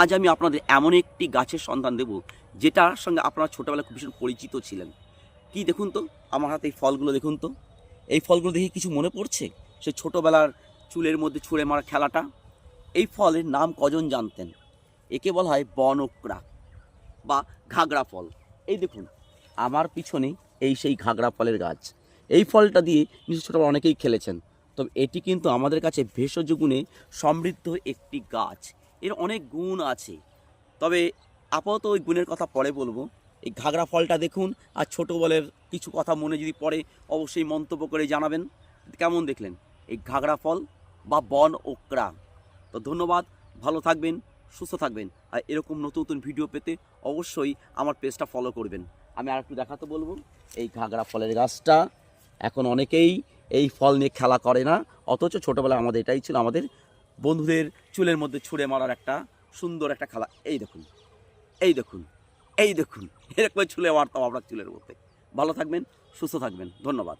আজ আমি আপনাদের এমন একটি গাছের সন্ধান দেব, যেটার সঙ্গে আপনারা ছোটোবেলায় খুব ভীষণ পরিচিত ছিলেন। কি দেখুন তো? আমার হাতে এই ফলগুলো দেখুন তো। এই ফলগুলো দেখে কিছু মনে পড়ছে? সে ছোটোবেলার চুলের মধ্যে ছুঁড়ে মারা খেলাটা। এই ফলের নাম কজন জানতেন? একে বলা হয় বনকরা বা ঘাগরা ফল। এই দেখুন, আমার পিছনে এই সেই ঘাগরা ফলের গাছ। এই ফলটা দিয়ে নিশ্চয় ছোটোবেলা অনেকেই খেলেছেন। তবে এটি কিন্তু আমাদের কাছে ভেষজ গুণে সমৃদ্ধ একটি গাছ। এর অনেক গুণ আছে। তবে আপাতত ওই গুণের কথা পরে বলব। এই ঘাগরা ফলটা দেখুন আর ছোটো বলের কিছু কথা মনে যদি পড়ে, অবশ্যই মন্তব্য করে জানাবেন। কেমন দেখলেন এই ঘাগরা ফল বা বন ওকরা তো ধন্যবাদ, ভালো থাকবেন, সুস্থ থাকবেন। আর এরকম নতুন নতুন ভিডিও পেতে অবশ্যই আমার পেজটা ফলো করবেন। আমি আর একটু দেখাতে বলব, এই ঘাগরা ফলের গাছটা এখন অনেকেই এই ফল নিয়ে খেলা করে না, অথচ ছোটোবেলায় আমাদের এটাই ছিল আমাদের বন্ধুদের চুলের মধ্যে ছুঁড়ে মারার একটা সুন্দর একটা খেলা। এই দেখুন এই দেখুন এই দেখুন, এরকম ছুলে মারতাম আপনার চুলের মধ্যে। ভালো থাকবেন, সুস্থ থাকবেন। ধন্যবাদ।